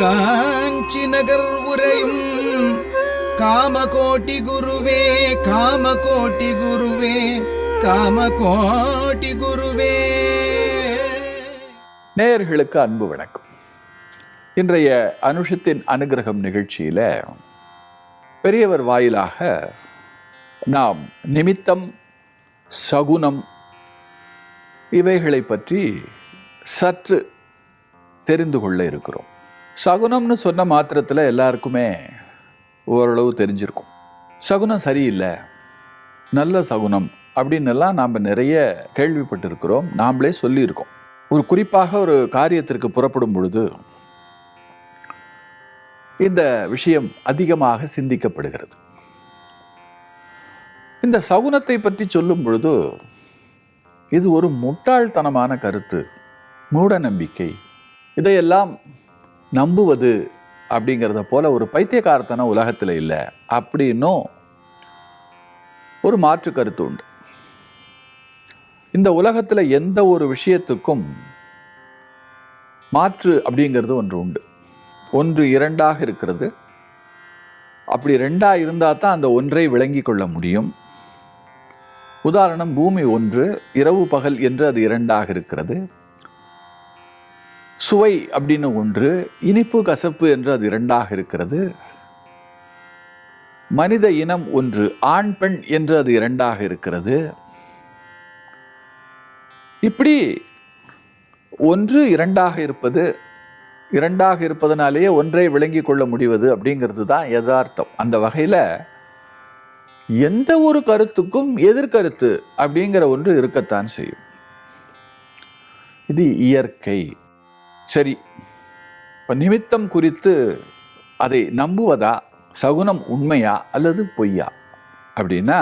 காஞ்சி நகர் உரையும் காமகோட்டி குருவே காமகோட்டி குருவே காமகோட்டி குருவே. நேயர்களுக்கு அன்பு வணக்கம். இன்றைய அனுஷத்தின் அனுகிரகம் நிகழ்ச்சியில பெரியவர் வாயிலாக நாம் நிமித்தம் சகுனம் இவைகளை பற்றி சற்று தெரிந்து கொள்ள இருக்கிறோம். சகுனம்னு சொன்ன மாத்திரத்தில் எல்லாருக்குமே ஓரளவு தெரிஞ்சிருக்கும். சகுனம் சரியில்லை. நல்ல சகுனம் அப்படின்னு எல்லாம் நாம் நிறைய கேள்விப்பட்டிருக்கிறோம். நாமளே சொல்லியிருக்கோம். ஒரு குறிப்பாக ஒரு காரியத்திற்கு புறப்படும் பொழுது இந்த விஷயம் அதிகமாக சிந்திக்கப்படுகிறது. இந்த சகுனத்தை பற்றி சொல்லும் பொழுது இது ஒரு முட்டாள்தனமான கருத்து மூட நம்பிக்கை. இதையெல்லாம் நம்புவது அப்படிங்கிறத போல ஒரு பைத்தியக்காரத்தனம் உலகத்தில் இல்லை. அப்படின்னும் ஒரு மாற்று கருத்து உண்டு. இந்த உலகத்தில் எந்த ஒரு விஷயத்துக்கும் மாற்று அப்படிங்கிறது ஒன்று உண்டு. ஒன்று இரண்டாக இருக்கிறது. அப்படி ரெண்டா இருந்தால் தான் அந்த ஒன்றை விளங்கி கொள்ள முடியும். உதாரணம் பூமி ஒன்று இரவு பகல் என்று அது இரண்டாக இருக்கிறது. சுவை அப்படின்னு ஒன்று இனிப்பு கசப்பு என்று அது இரண்டாக இருக்கிறது. மனித இனம் ஒன்று ஆண் பெண் என்று அது இரண்டாக இருக்கிறது. இப்படி ஒன்று இரண்டாக இருப்பது இரண்டாக இருப்பதனாலேயே ஒன்றை விளங்கி கொள்ள முடிவது அப்படிங்கிறது தான் யதார்த்தம். அந்த வகையில் எந்த ஒரு கருத்துக்கும் எதிர்கருத்து அப்படிங்கிற ஒன்று இருக்கத்தான் செய்யும். இது இயற்கை. சரி இப்போ நிமித்தம் குறித்து அதை நம்புவதா? சகுனம் உண்மையா அல்லது பொய்யா? அப்படின்னா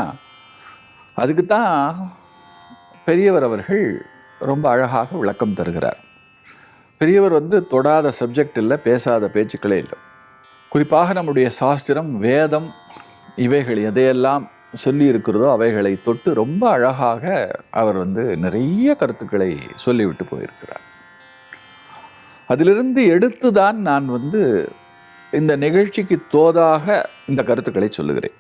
அதுக்கு தான் பெரியவர் அவர்கள் ரொம்ப அழகாக விளக்கம் தருகிறார். பெரியவர் வந்து தொடாத சப்ஜெக்ட் இல்லை பேசாத பேச்சுக்களே இல்லை. குறிப்பாக நம்முடைய சாஸ்திரம் வேதம் இவைகள் எதையெல்லாம் சொல்லி இருக்கிறதோ அவைகளை தொட்டு ரொம்ப அழகாக அவர் வந்து நிறைய கருத்துக்களை சொல்லிவிட்டு போயிருக்கிறார். அதிலிருந்து எடுத்து தான் நான் வந்து இந்த நிகழ்ச்சிக்கு தோதாக இந்த கருத்துக்களை சொல்லுகிறேன்.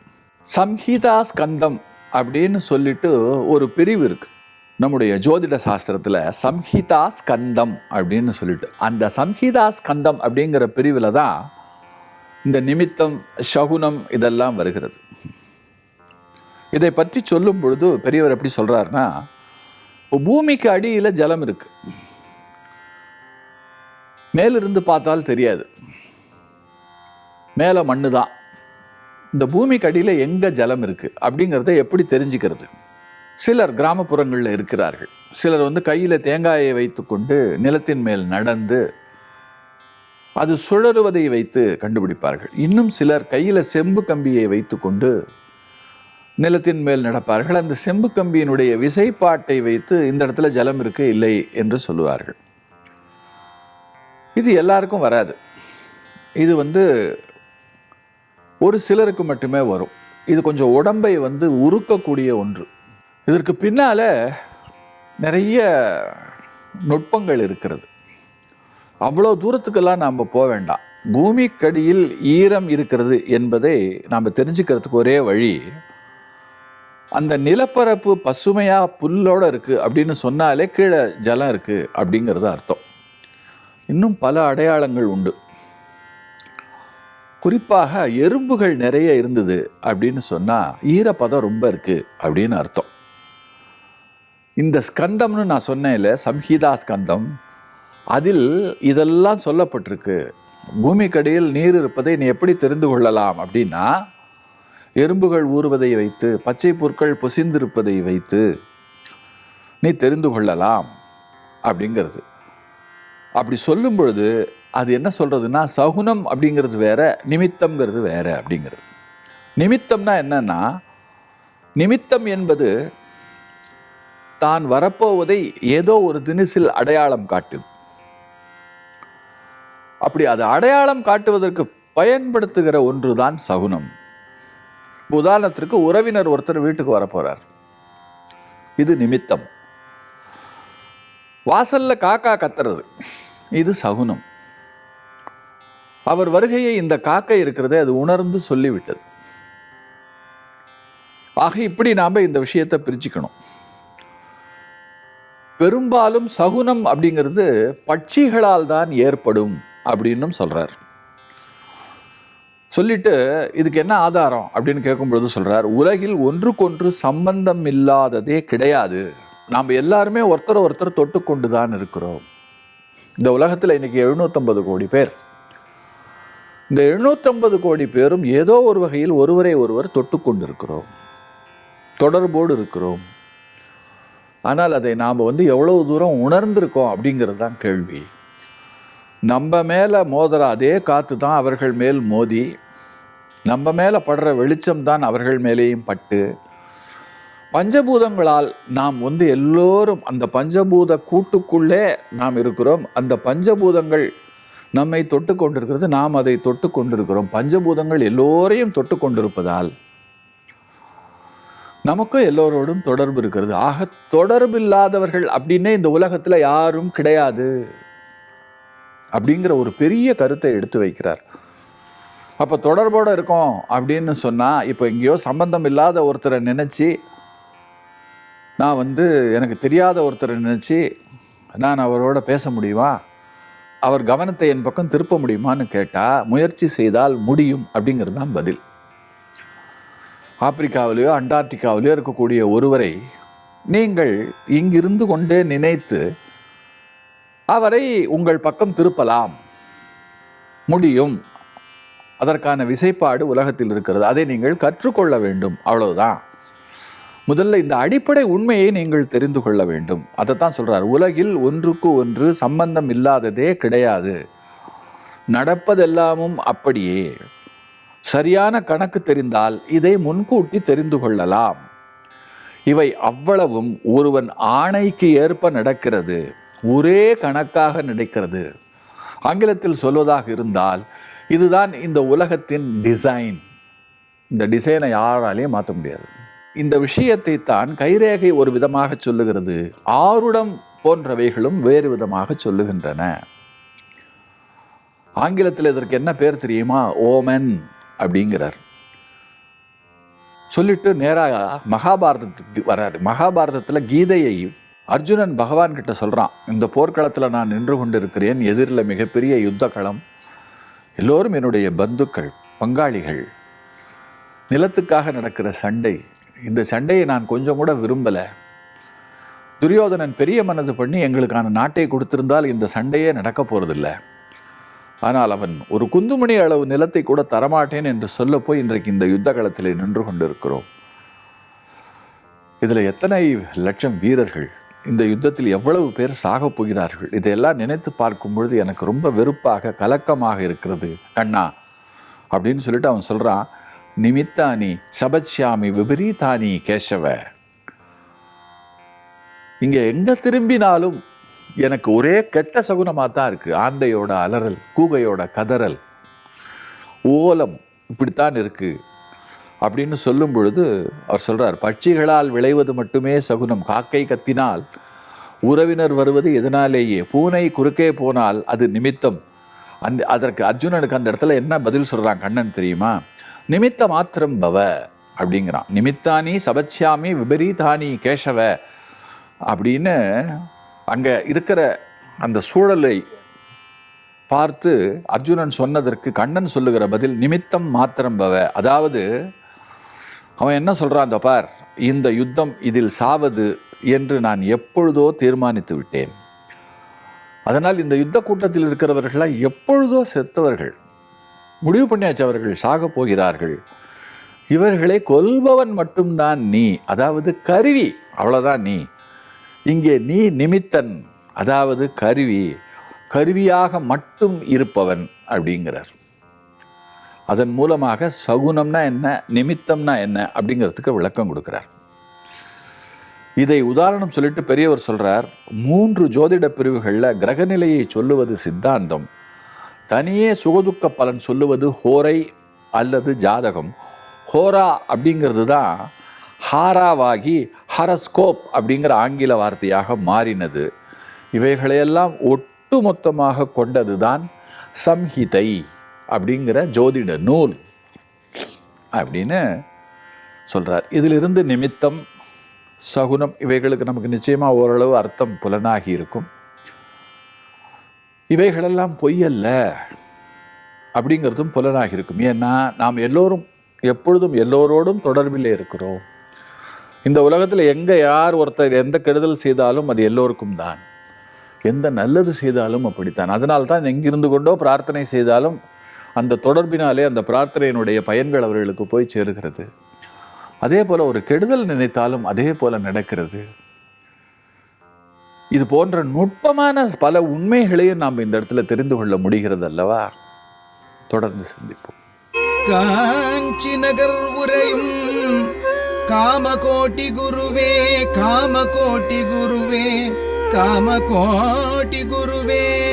சம்ஹிதா ஸ்கந்தம் அப்படின்னு சொல்லிட்டு ஒரு பிரிவு இருக்கு. நம்முடைய ஜோதிட சாஸ்திரத்தில் சம்ஹிதா ஸ்கந்தம் அப்படின்னு சொல்லிட்டு. அந்த சம்ஹிதா ஸ்கந்தம் அப்படிங்கிற பிரிவில் தான் இந்த நிமித்தம் சகுனம் இதெல்லாம் வருகிறது. இதை பற்றி சொல்லும் பொழுது பெரியவர் எப்படி சொல்றாருன்னா பூமிக்கு அடியில் ஜலம் இருக்கு. மேலிருந்து பார்த்தால் தெரியாது. மேலே மண்ணு தான் இந்த பூமிக்கு அடியில் எங்கே ஜலம் இருக்குது அப்படிங்கிறத எப்படி தெரிஞ்சுக்கிறது? சிலர் கிராமப்புறங்களில் இருக்கிறார்கள். சிலர் வந்து கையில் தேங்காயை வைத்துக்கொண்டு நிலத்தின் மேல் நடந்து அது சுழறுவதை வைத்து கண்டுபிடிப்பார்கள். இன்னும் சிலர் கையில் செம்பு கம்பியை வைத்துக்கொண்டு நிலத்தின் மேல் நடப்பார்கள். அந்த செம்பு கம்பியினுடைய விசைப்பாட்டை வைத்து இந்த இடத்துல ஜலம் இருக்கு இல்லை என்று சொல்லுவார்கள். இது எல்லாருக்கும் வராது. இது வந்து ஒரு சிலருக்கு மட்டுமே வரும். இது கொஞ்சம் உடம்பை வந்து உருக்கக்கூடிய ஒன்று. இதற்கு பின்னால நிறைய நுட்பங்கள் இருக்கிறது. அவ்வளோ தூரத்துக்கெல்லாம் நாம் போக வேண்டாம். பூமிக்கடியில் ஈரம் இருக்கிறது என்பதை நாம் தெரிஞ்சுக்கிறதுக்கு ஒரே வழி அந்த நிலப்பரப்பு பசுமையாக புல்லோடு இருக்குது அப்படின்னு சொன்னாலே கீழே ஜலம் இருக்குது அப்படிங்கிறது அர்த்தம். இன்னும் பல அடையாளங்கள் உண்டு. குறிப்பாக எறும்புகள் நிறைய இருந்தது அப்படின்னு சொன்னால் ஈரப்பதம் ரொம்ப இருக்குது அப்படின்னு அர்த்தம். இந்த ஸ்கந்தம்னு நான் சொன்னேன்ல சம்ஹிதா ஸ்கந்தம் அதில் இதெல்லாம் சொல்லப்பட்டிருக்கு. பூமிக்கடியில் நீர் இருப்பதை நீ எப்படி தெரிந்து கொள்ளலாம் அப்படின்னா எறும்புகள் ஊறுவதை வைத்து பச்சை புற்கள் பொசிந்திருப்பதை வைத்து நீ தெரிந்து கொள்ளலாம் அப்படிங்கிறது. அப்படி சொல்லும் பொழுது அது என்ன சொல்கிறதுனா சகுனம் அப்படிங்கிறது வேற நிமித்தம்ங்கிறது வேற அப்படிங்கிறது. நிமித்தம்னா என்னன்னா நிமித்தம் என்பது தான் வரப்போவதை ஏதோ ஒரு தினசில் அடையாளம் காட்டுது. அப்படி அது அடையாளம் காட்டுவதற்கு பயன்படுத்துகிற ஒன்று தான் சகுனம். உதாரணத்திற்கு உறவினர் ஒருத்தர் வீட்டுக்கு வரப்போகிறார் இது நிமித்தம். வாசல்ல காக்கா கத்துறது. இது சகுனம். அவர் வருகையை இந்த காக்கை இருக்கிறதே அது உணர்ந்து சொல்லிவிட்டது. ஆக இப்படி நாம் இந்த விஷயத்தை பிரிச்சுக்கணும். பெரும்பாலும் சகுனம் அப்படிங்கிறது பட்சிகளால் தான் ஏற்படும் அப்படின்னும் சொல்றார். சொல்லிட்டு இதுக்கு என்ன ஆதாரம் அப்படின்னு கேட்கும் பொழுது உலகில் ஒன்றுக்கொன்று சம்பந்தம் இல்லாததே கிடையாது. நாம் எல்லாருமே ஒருத்தர் ஒருத்தர் தொட்டு கொண்டு தான் இருக்கிறோம். இந்த உலகத்தில் இன்னைக்கு எழுநூற்றம்பது கோடி பேர். இந்த எழுநூற்றம்பது கோடி பேரும் ஏதோ ஒரு வகையில் ஒருவரை ஒருவர் தொட்டு கொண்டிருக்கிறோம். தொடர்போடு இருக்கிறோம். ஆனால் அதை நாம் வந்து எவ்வளவு தூரம் உணர்ந்திருக்கோம் அப்படிங்கிறது தான் கேள்வி. நம்ம மேலே மோதுற அதே காற்று தான் அவர்கள் மேல் மோதி. நம்ம மேலே படுற வெளிச்சம் தான் அவர்கள் மேலேயும் பட்டு. பஞ்சபூதங்களால் நாம் வந்து எல்லோரும் அந்த பஞ்சபூத கூட்டுக்குள்ளே நாம் இருக்கிறோம். அந்த பஞ்சபூதங்கள் நம்மை தொட்டு கொண்டிருக்கிறது நாம் அதை தொட்டு கொண்டிருக்கிறோம். பஞ்சபூதங்கள் எல்லோரையும் தொட்டு கொண்டிருப்பதால் நமக்கும் எல்லோரோடும் தொடர்பு இருக்கிறது. ஆக தொடர்பு இல்லாதவர்கள் அப்படின்னே இந்த உலகத்தில் யாரும் கிடையாது அப்படிங்கிற ஒரு பெரிய கருத்தை எடுத்து வைக்கிறார். அப்போ தொடர்போடு இருக்கோம் அப்படின்னு சொன்னால் இப்போ எங்கேயோ சம்பந்தம் இல்லாத ஒருத்தரை நினச்சி நான் வந்து எனக்கு தெரியாத ஒருத்தரை நினச்சி நான் அவரோட பேச முடியுமா? அவர் கவனத்தை என் பக்கம் திருப்ப முடியுமான்னு கேட்டால் முயற்சி செய்தால் முடியும் அப்படிங்கிறது தான் பதில். ஆப்பிரிக்காவிலேயோ அண்டார்டிகாவிலேயோ இருக்கக்கூடிய ஒருவரை நீங்கள் இங்கிருந்து கொண்டே நினைத்து அவரை உங்கள் பக்கம் திருப்பலாம். முடியும். அதற்கான விசைப்பாடு உலகத்தில் இருக்கிறது. அதை நீங்கள் கற்றுக்கொள்ள வேண்டும். அவ்வளவுதான். முதல்ல இந்த அடிப்படை உண்மையை நீங்கள் தெரிந்து கொள்ள வேண்டும். அதை தான் சொல்கிறார் உலகில் ஒன்றுக்கு ஒன்று சம்பந்தம் இல்லாததே கிடையாது. நடப்பதெல்லாமும் அப்படியே. சரியான கணக்கு தெரிந்தால் இதை முன்கூட்டி தெரிந்து கொள்ளலாம். இவை அவ்வளவும் ஒருவன் ஆணைக்கு ஏற்ப நடக்கிறது. ஒரே கணக்காக நடக்கிறது. ஆங்கிலத்தில் சொல்வதாக இருந்தால் இதுதான் இந்த உலகத்தின் டிசைன் இந்த டிசைனை யாராலையும் மாற்ற முடியாது. இந்த விஷயத்தை தான் கைரேகை ஒரு விதமாக சொல்லுகிறது ஆருடம் போன்றவைகளும் வேறு விதமாக சொல்லுகின்றன. ஆங்கிலத்தில் இதற்கு என்ன பேர் தெரியுமா? ஓமன் அப்படிங்கிறார். சொல்லிட்டு நேராக மகாபாரதத்துக்கு வராரு. மகாபாரதத்தில் கீதையை அர்ஜுனன் பகவான் கிட்ட சொல்கிறான் இந்த போர்க்களத்தில் நான் நின்று கொண்டிருக்கிறேன். எதிரில் மிகப்பெரிய யுத்த களம் எல்லோரும் என்னுடைய பந்துக்கள் பங்காளிகள். நிலத்துக்காக நடக்கிற சண்டை. இந்த சண்டையை நான் கொஞ்சம் கூட விரும்பலை. துரியோதனன் பெரிய மனது பண்ணி எங்களுக்கான நாட்டை கொடுத்திருந்தால் இந்த சண்டையே நடக்க போகிறதில்ல ஆனால் அவன் ஒரு குந்துமணி அளவு நிலத்தை கூட தரமாட்டேன் என்று சொல்ல போய் இன்றைக்கு இந்த யுத்த களத்தில் நின்று கொண்டிருக்கிறோம். இதில் எத்தனை லட்சம் வீரர்கள் இந்த யுத்தத்தில் எவ்வளவு பேர் சாகப் போகிறார்கள் இதையெல்லாம் நினைத்து பார்க்கும் பொழுது எனக்கு ரொம்ப வெறுப்பாக கலக்கமாக இருக்கிறது. கண்ணா அப்படின்னு சொல்லிட்டு அவன் சொல்கிறான் நிமித்தானி சபச்யாமி விபரீதானி கேசவ? இங்கே எங்கே திரும்பினாலும் எனக்கு ஒரே கெட்ட சகுனமாக தான் இருக்குது ஆந்தையோட அலறல் கூகையோட கதறல். ஓலம் இப்படித்தான் இருக்குது அப்படின்னு சொல்லும் பொழுது அவர் சொல்கிறார் பட்சிகளால் விளைவது மட்டுமே சகுனம். காக்கை கத்தினால் உறவினர் வருவது எதனாலேயே? பூனை குறுக்கே போனால் அது நிமித்தம். அந்த அதற்கு அர்ஜுனனுக்கு அந்த இடத்துல என்ன பதில் சொல்கிறான் கண்ணன் தெரியுமா? நிமித்த மாத்திரம் பவ அப்படிங்கிறான். நிமித்தானி சபச்சாமி விபரீதானி கேசவ அப்படின்னு அங்கே இருக்கிற அந்த சூழலை பார்த்து அர்ஜுனன் சொன்னதற்கு கண்ணன் சொல்லுகிற பதில் நிமித்தம் மாத்திரம் பவ. அதாவது அவன் என்ன சொல்கிறான் அந்த பார் இந்த யுத்தம் இதில் சாவது என்று நான் எப்பொழுதோ தீர்மானித்து விட்டேன். அதனால் இந்த யுத்த கூட்டத்தில் இருக்கிறவர்களாக எப்பொழுதோ செத்தவர்கள். முடிவு பண்ணியாச்சு அவர்கள். சாகப் போகிறார்கள். இவர்களை கொல்பவன் மட்டும்தான் நீ. அதாவது கருவி. அவ்வளோதான் நீ. இங்கே நீ நிமித்தன். அதாவது கருவி. கருவியாக மட்டும் இருப்பவன் அப்படிங்கிறார். அதன் மூலமாக சகுனம்னா என்ன? நிமித்தம்னா என்ன? அப்படிங்கிறதுக்கு விளக்கம் கொடுக்கிறார். இதை உதாரணம் சொல்லிட்டு பெரியவர் சொல்றார். மூன்று ஜோதிட பிரிவுகளில் கிரகநிலையை சொல்லுவது சித்தாந்தம். தனியே சுகதுக்க பலன் சொல்லுவது ஹோரை அல்லது ஜாதகம். ஹோரா அப்படிங்கிறது தான் ஹாராவாகி ஹரஸ்கோப் அப்படிங்கிற ஆங்கில வார்த்தையாக மாறினது. இவைகளையெல்லாம் ஒட்டுமொத்தமாக கொண்டது தான் சம்ஹிதை அப்படிங்கிற ஜோதிட நூல் அப்படின்னு சொல்கிறார் இதிலிருந்து நிமித்தம் சகுனம் இவைகளுக்கு நமக்கு நிச்சயமாக ஓரளவு அர்த்தம் புலனாகி இருக்கும். இவைகளெல்லாம் பொய்யல்ல அப்படிங்கிறதும் புலனாக இருக்கும். ஏன்னா நாம் எல்லோரும் எப்பொழுதும் எல்லோரோடும் தொடர்பில் இருக்கிறோம். இந்த உலகத்தில் எங்கே யார் ஒருத்தர் எந்த கெடுதல் செய்தாலும் அது எல்லோருக்கும் தான். எந்த நல்லது செய்தாலும் அப்படித்தான். அதனால் தான் எங்கிருந்து கொண்டோ பிரார்த்தனை செய்தாலும் அந்த தொடர்பினாலே அந்த பிரார்த்தனையினுடைய பயன்கள் அவர்களுக்கு போய் சேருகிறது. அதே போல் ஒரு கெடுதல் நினைத்தாலும் அதே போல் நடக்கிறது. இது போன்ற நுட்பமான பல உண்மைகளையும் நாம் இந்த இடத்துல தெரிந்து கொள்ள முடிகிறது அல்லவா? தொடர்ந்து சிந்திப்போம். காஞ்சி நகர் உரையும் காமகோட்டி குருவே காமகோட்டி குருவே காமகோட்டி குருவே.